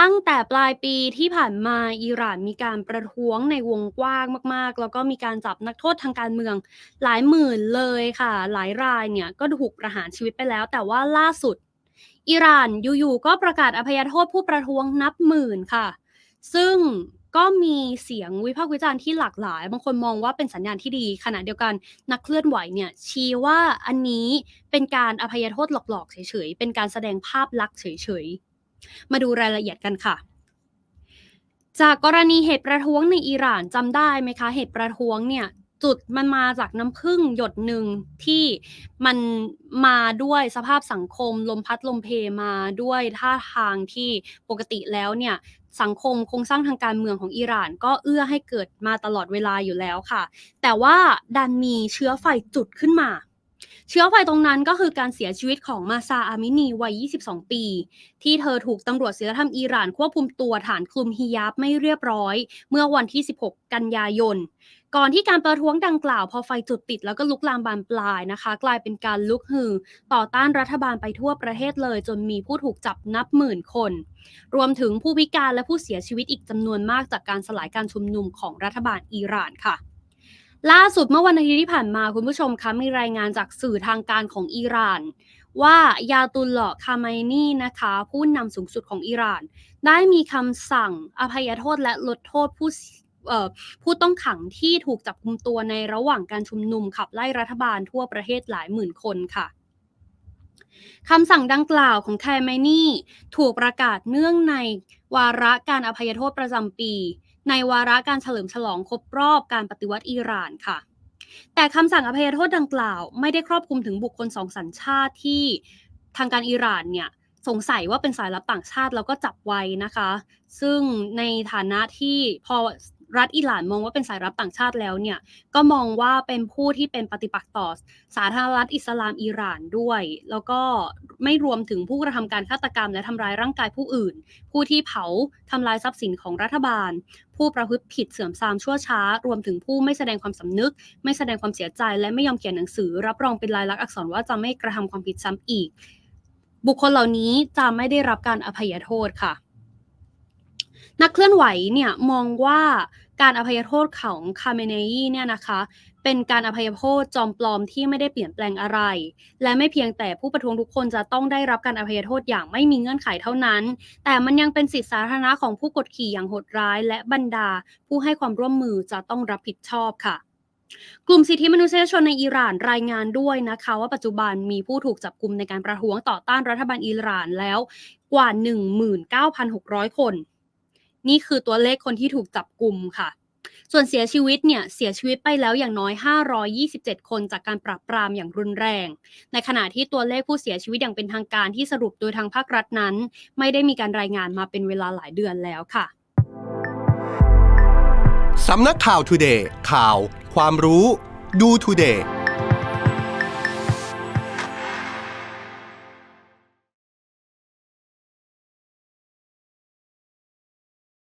ตั้งแต่ปลายปีที่ผ่านมาอิหร่านมีการประท้วงในวงกว้างมาก ๆ แล้วก็มีการจับนักโทษทางการเมืองหลายหมื่นเลยค่ะ หลายรายเนี่ยก็ถูกประหารชีวิตไปแล้ว แต่ว่าล่าสุด อิหร่านอยู่ ๆ ก็ประกาศอภัยโทษผู้ประท้วงนับหมื่นค่ะ ซึ่งก็มีเสียงวิพากษ์วิจารณ์ที่หลากหลาย บางคนมองว่าเป็นสัญญาณที่ดี ขณะเดียวกันนักเคลื่อนไหวเนี่ยชี้ว่าอันนี้เป็นการอภัยโทษหลอกๆเฉยๆ เป็นการแสดงภาพลักษณ์เฉยๆ มาดูรายละเอียดกันค่ะ จากกรณีเหตุประท้วงในอิหร่านจำได้ไหมคะ เหตุประท้วงเนี่ยจุดมันมาจากน้ำพึ่งหยดหนึ่งที่มันมาด้วยสภาพสังคม ลมพัดลมเพมาด้วยท่าทางที่ปกติแล้วเนี่ยสังคมโครงสร้างทางการเมืองของอิหร่าน ก็เอื้อให้เกิดมาตลอดเวลาอยู่แล้วค่ะ แต่ว่าดันมีเชื้อไฟจุดขึ้นมา เชื้อไฟตรงนั้นก็คือการเสียชีวิตของมาซาอามินีวัย 22 ปี ที่เธอถูกตำรวจศีลธรรมอิหร่านควบคุมตัวฐานคลุมฮิญาบไม่เรียบร้อย เมื่อวันที่ 16 กันยายน ก่อนที่การประท้วงดังกล่าวพอไฟจุดติดแล้วก็ลุกลามบานปลายนะคะ กลายเป็นการลุกฮือ ต่อต้านรัฐบาลไปทั่วประเทศเลย จนมีผู้ถูกจับนับหมื่นคน รวมถึงผู้พิการและผู้เสียชีวิตอีกจำนวนมากจากการสลายการชุมนุมของรัฐบาลอิหร่านค่ะ ล่าสุดเมื่อวันอาทิตย์ที่ผ่านมาคุณผู้ชมคะมีรายงานจากสื่อทางการของอิหร่าน ว่ายาตุลเลาะคาไมนี่นะคะ ผู้นำสูงสุดของอิหร่าน ได้มีคำสั่งอภัยโทษและลดโทษผู้ผู้ต้องขังที่ถูกจับกุมตัวในระหว่างการชุมนุมขับไล่รัฐบาลทั่วประเทศหลายหมื่นคนค่ะคำสั่งดังกล่าวของแคมนี่ ถูกประกาศเนื่องในวาระการอภัยโทษประจำปี ในวาระการเฉลิมฉลองครบรอบการปฏิวัติอิหร่านค่ะ แต่คำสั่งอภัยโทษดังกล่าว ไม่ได้ครอบคลุมถึงบุคคลสองสัญชาติที่ทางการอิหร่านเนี่ยสงสัยว่าเป็นสายลับต่างชาติแล้วก็จับไว้นะคะ ซึ่งในฐานะที่พอ รัฐอิหร่านมองว่าเป็นสายลับต่างชาติแล้วเนี่ยก็มองว่าเป็นผู้ที่เป็นปฏิปักษ์ต่อสาธารณรัฐอิสลามอิหร่านด้วย แล้วก็ไม่รวมถึงผู้กระทำการฆาตกรรมและทำร้ายร่างกายผู้อื่น ผู้ที่เผาทำลายทรัพย์สินของรัฐบาล ผู้ประพฤติผิดเสื่อมทรามชั่วช้า รวมถึงผู้ไม่แสดงความสำนึก ไม่แสดงความเสียใจและไม่ยอมเขียนหนังสือ รับรองเป็นลายลักษณ์อักษรว่าจะไม่กระทำความผิดซ้ำอีก บุคคลเหล่านี้จะไม่ได้รับการอภัยโทษค่ะ นักเคลื่อนไหวเนี่ยมองว่าการอภัยโทษของคาเมเนยีเนี่ยนะคะเป็นการอภัยโทษจอมปลอมที่ไม่ได้เปลี่ยนแปลงอะไร และไม่เพียงแต่ผู้ประท้วงทุกคนจะต้องได้รับการอภัยโทษอย่างไม่มีเงื่อนไขเท่านั้น แต่มันยังเป็นสิทธิสาธารณะของผู้กดขี่อย่างโหดร้าย และบรรดา ผู้ให้ความร่วมมือจะต้องรับผิดชอบค่ะกลุ่มสิทธิมนุษยชนในอิหร่านรายงานด้วยนะคะ ว่าปัจจุบันมีผู้ถูกจับกลุ่มในการประท้วงต่อต้านรัฐบาลอิหร่านแล้วกว่า 19,600 คน นี่คือตัวเลขคนที่ถูกจับกลุ่มค่ะ ส่วนเสียชีวิตเนี่ยเสียชีวิตไปแล้วอย่างน้อย 527 คนจากการปราบปรามอย่างรุนแรง ในขณะที่ตัวเลขผู้เสียชีวิตอย่างเป็นทางการที่สรุปโดยทางภาครัฐนั้น ไม่ได้มีการรายงานมาเป็นเวลาหลายเดือนแล้วค่ะสำนักข่าวทูเดย์ข่าว ความรู้ ดูทูเดย์